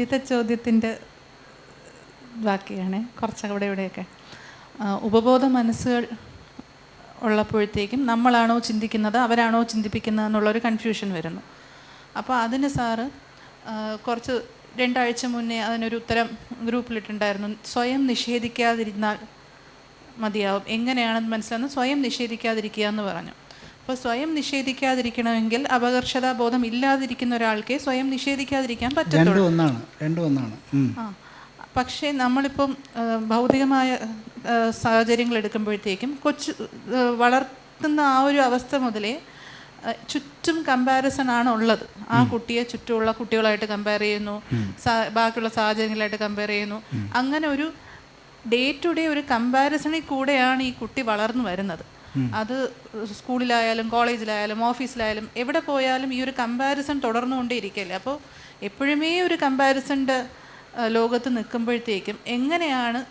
ആദ്യത്തെ ചോദ്യത്തിന്റെ ബാക്കിയാണ്. കുറച്ചവിടെ ഇവിടെ ഇവിടെയൊക്കെ. ഉപബോധ മനസ്സുകൾ ഉള്ളപ്പോഴത്തേക്കും നമ്മളാണോ ചിന്തിക്കുന്നത് അവരാണോ ചിന്തിപ്പിക്കുന്നത് എന്നുള്ളൊരു കൺഫ്യൂഷൻ വരുന്നു. അപ്പോൾ അതിന് സാറ് കുറച്ച് രണ്ടാഴ്ച മുന്നേ അതിനൊരു ഉത്തരം ഗ്രൂപ്പിലിട്ടുണ്ടായിരുന്നു. സ്വയം നിഷേധിക്കാതിരുന്നാൽ മതിയാവും. എങ്ങനെയാണെന്ന് മനസ്സിലാകുന്നത് സ്വയം നിഷേധിക്കാതിരിക്കുക എന്ന് പറഞ്ഞു. അപ്പോൾ സ്വയം നിഷേധിക്കാതിരിക്കണമെങ്കിൽ അപകർഷതാബോധം ഇല്ലാതിരിക്കുന്ന ഒരാൾക്ക് സ്വയം നിഷേധിക്കാതിരിക്കാൻ പറ്റത്തുള്ളൂ. രണ്ടും ഒന്നാണ് രണ്ടും ഒന്നാണ്. ആ പക്ഷേ നമ്മളിപ്പം ഭൗതികമായ സാഹചര്യങ്ങൾ എടുക്കുമ്പോഴത്തേക്കും കൊച്ചു വളർത്തുന്ന ആ ഒരു അവസ്ഥ മുതലേ ചുറ്റും കമ്പാരിസൺ ആണ് ഉള്ളത് ആ കുട്ടിയെ ചുറ്റുമുള്ള കുട്ടികളായിട്ട് കമ്പയർ ചെയ്യുന്നു ബാക്കിയുള്ള സാഹചര്യങ്ങളായിട്ട് കമ്പയർ ചെയ്യുന്നു. അങ്ങനെ ഒരു ഡേ ടു ഡേ ഒരു കമ്പാരിസണിൽ കൂടെയാണ് ഈ കുട്ടി വളർന്നു വരുന്നത്. അത് സ്കൂളിലായാലും കോളേജിലായാലും ഓഫീസിലായാലും എവിടെ പോയാലും ഈ ഒരു കമ്പാരിസൺ തുടർന്നുകൊണ്ടേയിരിക്കല്ലേ? അപ്പോൾ എപ്പോഴുമേ ഒരു കമ്പാരിസന്റെ ലോകത്ത് നിൽക്കുമ്പോഴത്തേക്കും എങ്ങനെയാണ്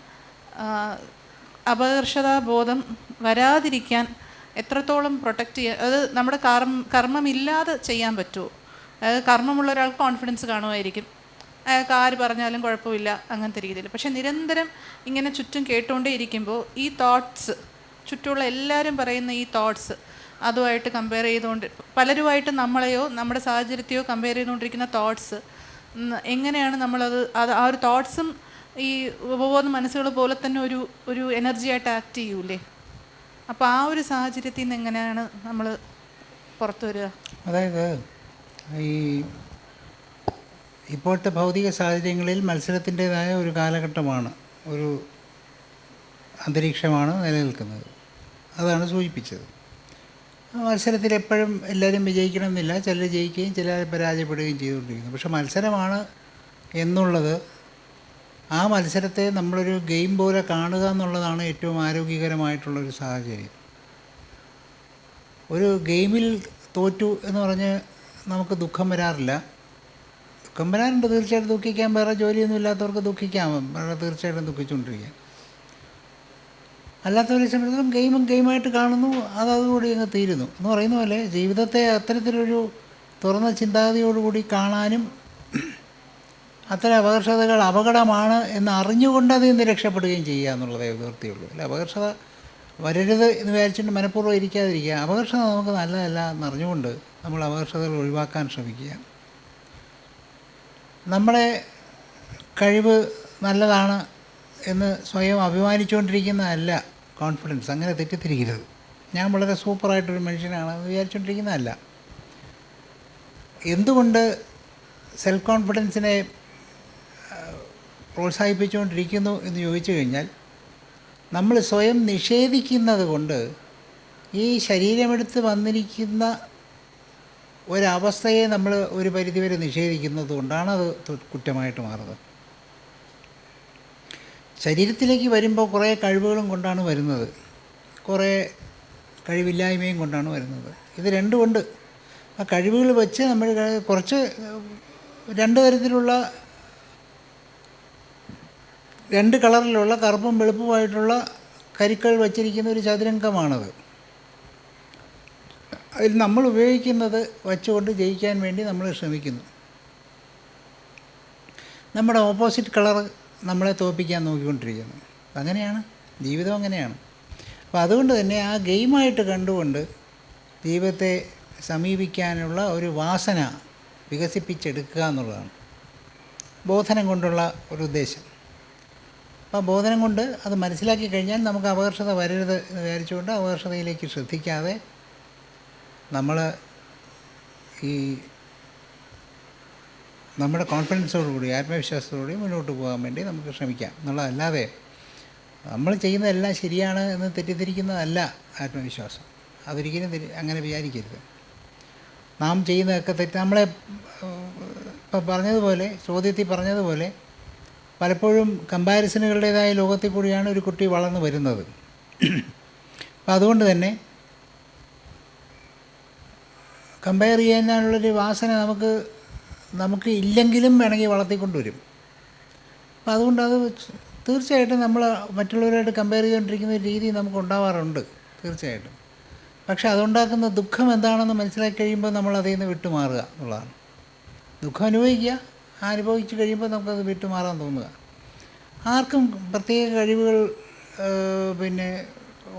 അപകർഷതാബോധം വരാതിരിക്കാൻ എത്രത്തോളം പ്രൊട്ടക്റ്റ് ചെയ്യാൻ അത് നമ്മുടെ കർമ്മ കർമ്മമില്ലാതെ ചെയ്യാൻ പറ്റുമോ? അതായത് കർമ്മമുള്ള ഒരാൾക്ക് കോൺഫിഡൻസ് കാണുമായിരിക്കും. അയാൾക്ക് ആര് പറഞ്ഞാലും കുഴപ്പമില്ല അങ്ങനത്തെ രീതിയിൽ. പക്ഷെ നിരന്തരം ഇങ്ങനെ ചുറ്റും കേട്ടുകൊണ്ടേ ഇരിക്കുമ്പോൾ ഈ തോട്ട്സ് ചുറ്റുമുള്ള എല്ലാവരും പറയുന്ന ഈ തോട്ട്സ് അതുമായിട്ട് കമ്പയർ ചെയ്തുകൊണ്ട് പലരുമായിട്ട് നമ്മളെയോ നമ്മുടെ സാഹചര്യത്തെയോ കമ്പയർ ചെയ്തുകൊണ്ടിരിക്കുന്ന തോട്ട്സ് എങ്ങനെയാണ് നമ്മളത് അത് ആ ഒരു തോട്ട്സും ഈ ഉപബോധ മനസ്സുകൾ പോലെ തന്നെ ഒരു ഒരു എനർജി ആയിട്ട് ആക്ട് ചെയ്യൂലേ? അപ്പോൾ ആ ഒരു സാഹചര്യത്തിൽ നിന്ന് എങ്ങനെയാണ് നമ്മൾ പുറത്തു വരിക? അതായത് ഈ ഇപ്പോഴത്തെ ഭൗതിക സാഹചര്യങ്ങളിൽ മത്സരത്തിന്റെതായ ഒരു കാലഘട്ടമാണ്. ഒരു അന്തരീക്ഷമാണ് നിലനിൽക്കുന്നത്. അതാണ് സൂചിപ്പിച്ചത്. മത്സരത്തിൽ എപ്പോഴും എല്ലാവരും വിജയിക്കണമെന്നില്ല. ചിലർ ജയിക്കുകയും ചിലർ പരാജയപ്പെടുകയും ചെയ്തുകൊണ്ടിരിക്കുന്നു. പക്ഷെ മത്സരമാണ് എന്നുള്ളത് ആ മത്സരത്തെ നമ്മളൊരു ഗെയിം പോലെ കാണുക എന്നുള്ളതാണ് ഏറ്റവും ആരോഗ്യകരമായിട്ടുള്ളൊരു സാഹചര്യം. ഒരു ഗെയിമിൽ തോറ്റു എന്ന് പറഞ്ഞ് നമുക്ക് ദുഃഖം വരാറില്ല. ദുഃഖം വരാറുണ്ട് തീർച്ചയായിട്ടും ദുഃഖിക്കാൻ. വേറെ ജോലിയൊന്നും ഇല്ലാത്തവർക്ക് ദുഃഖിക്കാം. വേറെ തീർച്ചയായിട്ടും ദുഃഖിച്ചുകൊണ്ടിരിക്കാം. അല്ലാത്തവരെ സംബന്ധിച്ചിടത്തോളം ഗെയിമും ഗെയിമായിട്ട് കാണുന്നു. അത് അതുകൂടി അങ്ങ് തീരുന്നു. എന്ന് പറയുന്ന പോലെ ജീവിതത്തെ അത്തരത്തിലൊരു തുറന്ന ചിന്താഗതിയോടുകൂടി കാണാനും അത്തരം അപകർഷതകൾ അപകടമാണ് എന്ന് അറിഞ്ഞുകൊണ്ട് അതിൽ നിന്ന് രക്ഷപ്പെടുകയും ചെയ്യുക എന്നുള്ളതേ നിവൃത്തിയുള്ളൂ. അല്ല അപകർഷത വരരുത് എന്ന് വിചാരിച്ചിട്ട് മനഃപൂർവം ഇരിക്കാതിരിക്കുക. അപകർഷത നമുക്ക് നല്ലതല്ല എന്നറിഞ്ഞുകൊണ്ട് നമ്മൾ അപകർഷതകൾ ഒഴിവാക്കാൻ ശ്രമിക്കുക. നമ്മുടെ കഴിവ് നല്ലതാണ് എന്ന് സ്വയം അഭിമാനിച്ചുകൊണ്ടിരിക്കുന്നതല്ല കോൺഫിഡൻസ് അങ്ങനെ തെറ്റിദ്ധരിക്കരുത്. ഞാൻ വളരെ സൂപ്പറായിട്ടൊരു മനുഷ്യനാണ് എന്ന് വിചാരിച്ചുകൊണ്ടിരിക്കുന്നതല്ല. എന്തുകൊണ്ട് സെൽഫ് കോൺഫിഡൻസിനെ പ്രോത്സാഹിപ്പിച്ചുകൊണ്ടിരിക്കുന്നു എന്ന് ചോദിച്ചു കഴിഞ്ഞാൽ നമ്മൾ സ്വയം നിഷേധിക്കുന്നത് കൊണ്ട് ഈ ശരീരമെടുത്ത് വന്നിരിക്കുന്ന ഒരവസ്ഥയെ നമ്മൾ ഒരു പരിധിവരെ നിഷേധിക്കുന്നത് കൊണ്ടാണ് അത് കുറ്റമായിട്ട് മാറുന്നത്. ശരീരത്തിലേക്ക് വരുമ്പോൾ കുറേ കഴിവുകളും കൊണ്ടാണ് വരുന്നത്. കുറേ കഴിവില്ലായ്മയും കൊണ്ടാണ് വരുന്നത്. ഇത് രണ്ടുമുണ്ട് ആ കഴിവുകൾ വെച്ച് നമ്മൾ കുറച്ച് രണ്ട് തരത്തിലുള്ള രണ്ട് കളറിലുള്ള കറുപ്പും വെളുപ്പുമായിട്ടുള്ള കരിക്കൾ വച്ചിരിക്കുന്ന ഒരു ചതുരംഗമാണത്. അതിൽ നമ്മൾ ഉപയോഗിക്കുന്നത് വച്ചുകൊണ്ട് ജയിക്കാൻ വേണ്ടി നമ്മൾ ശ്രമിക്കുന്നു. നമ്മുടെ ഓപ്പോസിറ്റ് കളർ നമ്മളെ തോൽപ്പിക്കാൻ നോക്കിക്കൊണ്ടിരിക്കുന്നു. അങ്ങനെയാണ്. ജീവിതം അങ്ങനെയാണ്. അപ്പോൾ അതുകൊണ്ട് തന്നെ ആ ഗെയിമായിട്ട് കണ്ടുകൊണ്ട് ദൈവത്തെ സമീപിക്കാനുള്ള ഒരു വാസന വികസിപ്പിച്ചെടുക്കുക എന്നുള്ളതാണ്. ബോധനം കൊണ്ടുള്ള ഒരു ഉദ്ദേശം. അപ്പോൾ ബോധനം കൊണ്ട് അത് മനസ്സിലാക്കി കഴിഞ്ഞാൽ നമുക്ക് അപകർഷത വരരുത് എന്ന് വിചാരിച്ചുകൊണ്ട് അപകർഷതയിലേക്ക് ശ്രദ്ധിക്കാതെ നമ്മൾ ഈ നമ്മുടെ കോൺഫിഡൻസോടുകൂടി ആത്മവിശ്വാസത്തോടുകൂടി മുന്നോട്ട് പോകാൻ വേണ്ടി നമുക്ക് ശ്രമിക്കാം. എന്നുള്ളതല്ലാതെ നമ്മൾ ചെയ്യുന്നതെല്ലാം ശരിയാണ് എന്ന് തെറ്റിദ്ധരിക്കുന്നതല്ല ആത്മവിശ്വാസം. അതൊരിക്കലും അങ്ങനെ വിചാരിക്കരുത്. നാം ചെയ്യുന്നതൊക്കെ തെറ്റ് നമ്മളെ ഇപ്പം പറഞ്ഞതുപോലെ ചോദ്യത്തിൽ പറഞ്ഞതുപോലെ പലപ്പോഴും കമ്പാരിസണുകളുടേതായ ലോകത്തിൽ കൂടിയാണ് ഒരു കുട്ടി വളർന്നു വരുന്നത്. അപ്പം അതുകൊണ്ട് തന്നെ കമ്പയർ ചെയ്യാനുള്ളൊരു വാസന നമുക്ക് നമുക്ക് ഇല്ലെങ്കിലും വേണമെങ്കിൽ വളർത്തിക്കൊണ്ടുവരും. അപ്പം അതുകൊണ്ട് അത് തീർച്ചയായിട്ടും നമ്മൾ മറ്റുള്ളവരായിട്ട് കമ്പയർ ചെയ്തുകൊണ്ടിരിക്കുന്ന രീതി നമുക്ക് ഉണ്ടാവാറുണ്ട് തീർച്ചയായിട്ടും. പക്ഷേ അതുണ്ടാക്കുന്ന ദുഃഖം എന്താണെന്ന് മനസ്സിലാക്കി കഴിയുമ്പോൾ നമ്മൾ അതിൽ നിന്ന് വിട്ടുമാറുക എന്നുള്ളതാണ്. ദുഃഖം അനുഭവിക്കുക അനുഭവിച്ച് കഴിയുമ്പോൾ നമുക്കത് വിട്ടുമാറാൻ തോന്നുക. ആർക്കും പ്രത്യേക കഴിവുകൾ പിന്നെ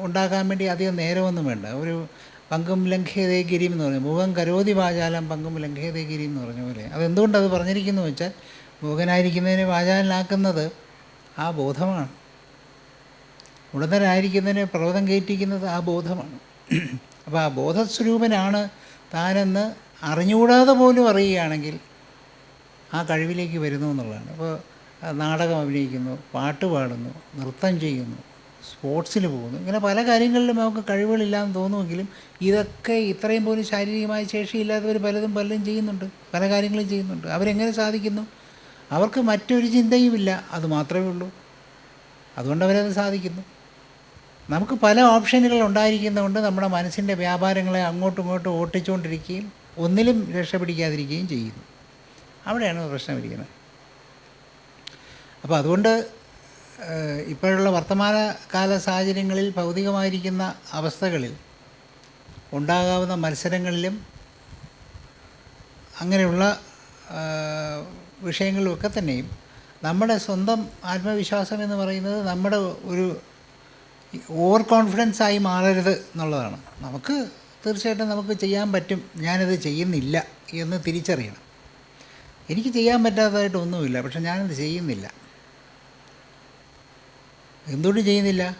ഉണ്ടാക്കാൻ വേണ്ടി അധികം നേരമൊന്നും വേണ്ട. ഒരു പങ്കും ലംഘ്യതേ ഗിരിം എന്ന് പറഞ്ഞു. മുഖം കരോതി വാചാലം പങ്കും ലംഘ്യതേ ഗിരിം എന്ന് പറഞ്ഞ പോലെ. അതെന്തുകൊണ്ടത് അത് പറഞ്ഞിരിക്കുന്നു വെച്ചാൽ മുഖനായിരിക്കുന്നതിനെ വാചാലനാക്കുന്നത് ആ ബോധമാണ്. ഉടനരായിരിക്കുന്നതിനെ പർവതം കയറ്റിക്കുന്നത് ആ ബോധമാണ്. അപ്പോൾ ആ ബോധസ്വരൂപനാണ് താനെന്ന് അറിഞ്ഞുകൂടാതെ പോലും അറിയുകയാണെങ്കിൽ ആ കഴിവിലേക്ക് വരുന്നു എന്നുള്ളതാണ്. അപ്പോൾ നാടകം അഭിനയിക്കുന്നു പാട്ട് പാടുന്നു നൃത്തം ചെയ്യുന്നു സ്പോർട്സിൽ പോകുന്നു. ഇങ്ങനെ പല കാര്യങ്ങളിലും നമുക്ക് കഴിവുകളില്ലാന്ന് തോന്നുമെങ്കിലും ഇതൊക്കെ ഇത്രയും പോലും ശാരീരികമായ ശേഷിയില്ലാത്തവർ പലതും പലതും ചെയ്യുന്നുണ്ട്. പല കാര്യങ്ങളും ചെയ്യുന്നുണ്ട്. അവരെങ്ങനെ സാധിക്കുന്നു? അവർക്ക് മറ്റൊരു ചിന്തയുമില്ല. അത് മാത്രമേ ഉള്ളൂ. അതുകൊണ്ട് അവരത് സാധിക്കുന്നു. നമുക്ക് പല ഓപ്ഷനുകൾ ഉണ്ടായിരിക്കുന്നതുകൊണ്ട് നമ്മുടെ മനസ്സിന്റെ വ്യാപാരങ്ങളെ അങ്ങോട്ടും ഇങ്ങോട്ടും ഓട്ടിച്ചുകൊണ്ടിരിക്കുകയും ഒന്നിലും രക്ഷപ്പെടിക്കാതിരിക്കുകയും ചെയ്യുന്നു. അവിടെയാണ് പ്രശ്നം ഇരിക്കുന്നത്. അപ്പോൾ അതുകൊണ്ട് ഇപ്പോഴുള്ള വർത്തമാനകാല സാഹചര്യങ്ങളിൽ ഭൗതികമായിരിക്കുന്ന അവസ്ഥകളിൽ ഉണ്ടാകാവുന്ന മത്സരങ്ങളിലും അങ്ങനെയുള്ള വിഷയങ്ങളിലൊക്കെ തന്നെയും നമ്മുടെ സ്വന്തം ആത്മവിശ്വാസം എന്ന് പറയുന്നത് നമ്മുടെ ഒരു ഓവർ കോൺഫിഡൻസ് ആയി മാറരുത് എന്നുള്ളതാണ്. നമുക്ക് തീർച്ചയായിട്ടും നമുക്ക് ചെയ്യാൻ പറ്റും. ഞാനത് ചെയ്യുന്നില്ല എന്ന് തിരിച്ചറിയണം. എനിക്ക് ചെയ്യാൻ പറ്റാത്തതായിട്ടൊന്നുമില്ല പക്ഷെ ഞാനത് ചെയ്യുന്നില്ല. എന്തുകൊണ്ട് ചെയ്യുന്നില്ല?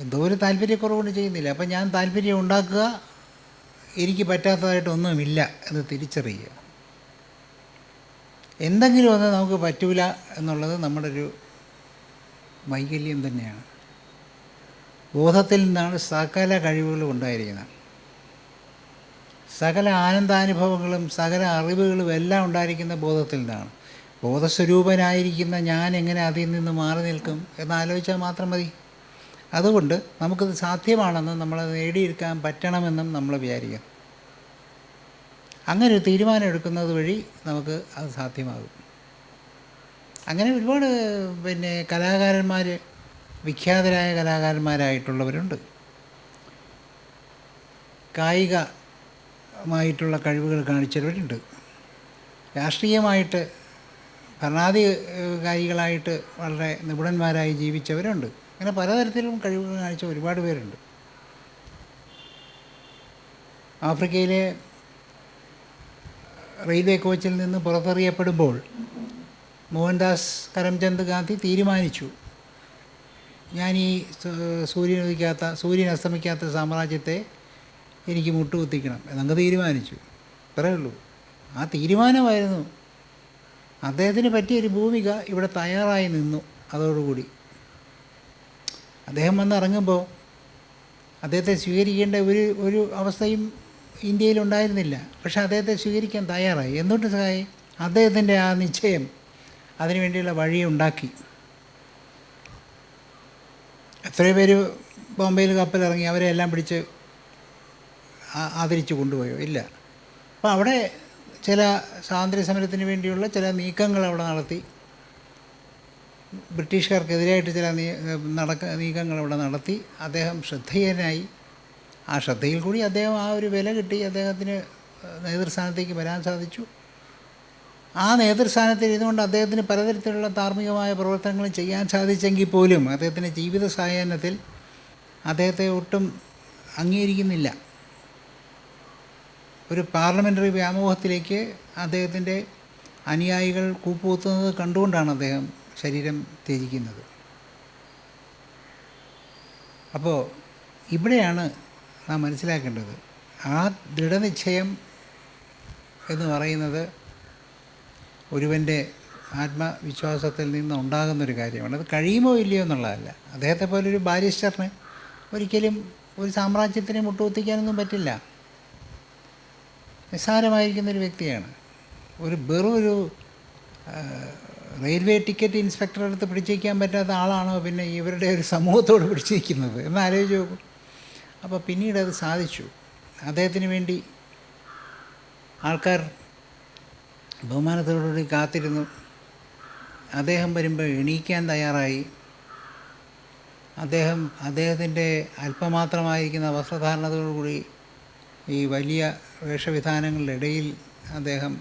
എന്തോ ഒരു താല്പര്യക്കുറവുകൊണ്ട് ചെയ്യുന്നില്ല. അപ്പം ഞാൻ താല്പര്യം ഉണ്ടാക്കുക എനിക്ക് പറ്റാത്തതായിട്ടൊന്നുമില്ല എന്ന് തിരിച്ചറിയുക. എന്തെങ്കിലും ഒന്ന് നമുക്ക് പറ്റൂല എന്നുള്ളത് നമ്മുടെ ഒരു വൈകല്യം തന്നെയാണ്. ബോധത്തിൽ നിന്നാണ് സകല കഴിവുകളും ഉണ്ടായിരിക്കുന്നത്. സകല ആനന്ദാനുഭവങ്ങളും സകല അറിവുകളും എല്ലാം ഉണ്ടായിരിക്കുന്ന ബോധത്തിൽ നിന്നാണ്. ബോധസ്വരൂപനായിരിക്കുന്ന ഞാൻ എങ്ങനെ അതിൽ നിന്ന് മാറി നിൽക്കും എന്നാലോചിച്ചാൽ മാത്രം മതി. അതുകൊണ്ട് നമുക്കത് സാധ്യമാണെന്നും നമ്മളത് നേടിയെടുക്കാൻ പറ്റണമെന്നും നമ്മൾ വിചാരിക്കണം അങ്ങനെ ഒരു തീരുമാനം എടുക്കുന്നത് വഴി നമുക്ക് അത് സാധ്യമാകും. അങ്ങനെ ഒരുപാട് പിന്നെ കലാകാരന്മാർ വിഖ്യാതരായ കലാകാരന്മാരായിട്ടുള്ളവരുണ്ട്. കായികമായിട്ടുള്ള കഴിവുകൾ കാണിച്ചവരുണ്ട്. രാഷ്ട്രീയമായിട്ട് ഭരണാധികാരികളായിട്ട് വളരെ നിപുണന്മാരായി ജീവിച്ചവരുണ്ട്. അങ്ങനെ പലതരത്തിലും കഴിവുകൾ കാണിച്ച ഒരുപാട് പേരുണ്ട്. ആഫ്രിക്കയിലെ റെയിൽവേ കോച്ചിൽ നിന്ന് പുറത്തെറിയപ്പെടുമ്പോൾ മോഹൻദാസ് കരംചന്ദ് ഗാന്ധി തീരുമാനിച്ചു ഞാൻ ഈ സൂര്യൻ ഉദിക്കാത്ത സൂര്യൻ അസ്തമിക്കാത്ത സാമ്രാജ്യത്തെ എനിക്ക് മുട്ടുകുത്തിക്കണം എന്നങ്ങ് തീരുമാനിച്ചു. അത്രയേ ഉള്ളൂ. ആ തീരുമാനമായിരുന്നു അദ്ദേഹത്തിന് പറ്റിയൊരു ഭൂമിക ഇവിടെ തയ്യാറായി നിന്നു അതോടുകൂടി. അദ്ദേഹം വന്നിറങ്ങുമ്പോൾ അദ്ദേഹത്തെ സ്വീകരിക്കേണ്ട ഒരു ഒരു അവസ്ഥയും ഇന്ത്യയിലുണ്ടായിരുന്നില്ല പക്ഷെ അദ്ദേഹത്തെ സ്വീകരിക്കാൻ തയ്യാറായി. എന്തുകൊണ്ട് സഹായി? അദ്ദേഹത്തിന്റെ ആ നിശ്ചയം അതിനുവേണ്ടിയുള്ള വഴി ഉണ്ടാക്കി. എത്രയോ പേര് ബോംബെയിൽ കപ്പലിറങ്ങി അവരെ എല്ലാം പിടിച്ച് ആദരിച്ചു കൊണ്ടുപോയോ? ഇല്ല. അപ്പോൾ അവിടെ ചില സ്വാതന്ത്ര്യ സമരത്തിന് വേണ്ടിയുള്ള ചില നീക്കങ്ങൾ അവിടെ നടത്തി. ബ്രിട്ടീഷുകാർക്കെതിരായിട്ട് ചില നടക്ക നീക്കങ്ങൾ അവിടെ നടത്തി. അദ്ദേഹം ശ്രദ്ധേയനായി. ആ ശ്രദ്ധയിൽ കൂടി അദ്ദേഹം ആ ഒരു വില കിട്ടി. അദ്ദേഹത്തിന് നേതൃസ്ഥാനത്തേക്ക് വരാൻ സാധിച്ചു. ആ നേതൃസ്ഥാനത്തിൽ ഇരുന്നുകൊണ്ട് അദ്ദേഹത്തിന് പലതരത്തിലുള്ള ധാർമ്മികമായ പ്രവർത്തനങ്ങൾ ചെയ്യാൻ സാധിച്ചെങ്കിൽ പോലും അദ്ദേഹത്തിന്റെ ജീവിത സായാഹ്നത്തിൽ അദ്ദേഹത്തെ ഒട്ടും അംഗീകരിക്കുന്നില്ല. ഒരു പാർലമെന്ററി വ്യാമോഹത്തിലേക്ക് അദ്ദേഹത്തിന്റെ അനുയായികൾ കൂപ്പുകുത്തുന്നത് കണ്ടുകൊണ്ടാണ് അദ്ദേഹം ശരീരം ത്യജിക്കുന്നത്. അപ്പോൾ ഇവിടെയാണ് നാം മനസ്സിലാക്കേണ്ടത്. ആ ദൃഢനിശ്ചയം എന്ന് പറയുന്നത് ഒരുവന്റെ ആത്മവിശ്വാസത്തിൽ നിന്ന് ഉണ്ടാകുന്നൊരു കാര്യമാണ്. അത് കഴിയുമോ ഇല്ലയോ എന്നുള്ളതല്ല. അദ്ദേഹത്തെ പോലൊരു ബാരിസ്റ്ററിന് ഒരിക്കലും ഒരു സാമ്രാജ്യത്തിനെ മുട്ടുകുത്തിക്കാനൊന്നും പറ്റില്ല. നിസ്സാരമായിരിക്കുന്നൊരു വ്യക്തിയാണ്. ഒരു വെറും ഒരു റെയിൽവേ ടിക്കറ്റ് ഇൻസ്പെക്ടറെ അടുത്ത് പിടിച്ചേക്കാൻ പറ്റാത്ത ആളാണോ പിന്നെ ഇവരുടെ ഒരു സമൂഹത്തോട് പിടിച്ചിരിക്കുന്നത്? എന്ന് ആലോചിച്ച് നോക്കും. അപ്പോൾ പിന്നീട് അത് സാധിച്ചു. അദ്ദേഹത്തിന് വേണ്ടി ആൾക്കാർ ബഹുമാനത്തോടുകൂടി കാത്തിരുന്നു. അദ്ദേഹം വരുമ്പോൾ എണീക്കാൻ തയ്യാറായി. അദ്ദേഹം അദ്ദേഹത്തിന്റെ അല്പമാത്രമായിരിക്കുന്ന വസ്ത്രധാരണത്തോടുകൂടി ഈ വലിയ വേഷവിധാനങ്ങളുടെ ഇടയിൽ അദ്ദേഹം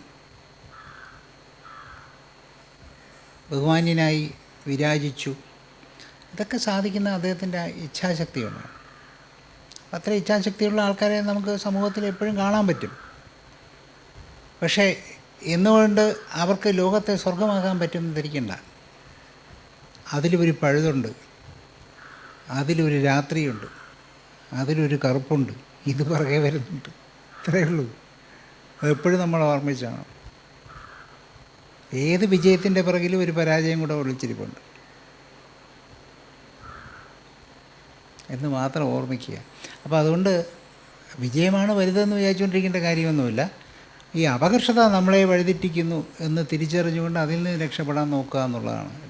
ബഹുമാന്യനായി വിരാജിച്ചു. ഇതൊക്കെ സാധിക്കുന്ന അദ്ദേഹത്തിന്റെ ഇച്ഛാശക്തിയാണ് അത്ര ഇച്ഛാശക്തിയുള്ള ആൾക്കാരെ നമുക്ക് സമൂഹത്തിൽ എപ്പോഴും കാണാൻ പറ്റും. പക്ഷേ എന്നുകൊണ്ട് അവർക്ക് ലോകത്തെ സ്വർഗമാക്കാൻ പറ്റുമെന്ന് ധരിക്കണ്ട. അതിലൊരു പഴുതുണ്ട്. അതിലൊരു രാത്രിയുണ്ട്. അതിലൊരു കറുപ്പുണ്ട്. ഇത് പുറകെ വരുന്നുണ്ട്. ഇത്രയേ ഉള്ളൂ. അതെപ്പോഴും നമ്മൾ ഓർമ്മിച്ചാണ്. ഏത് വിജയത്തിന്റെ പിറകിലും ഒരു പരാജയം കൂടെ ഒളിച്ചിരിപ്പുണ്ട്. എന്ന് മാത്രം ഓർമ്മിക്കുക. അപ്പോൾ അതുകൊണ്ട് വിജയമാണ് വലുതെന്ന് വിചാരിച്ചുകൊണ്ടിരിക്കേണ്ട കാര്യമൊന്നുമില്ല. ഈ അപകർഷത നമ്മളെ വഴിതെറ്റിക്കുന്നു എന്ന് തിരിച്ചറിഞ്ഞുകൊണ്ട് അതിൽ നിന്ന് രക്ഷപ്പെടാൻ നോക്കുക എന്നുള്ളതാണ്.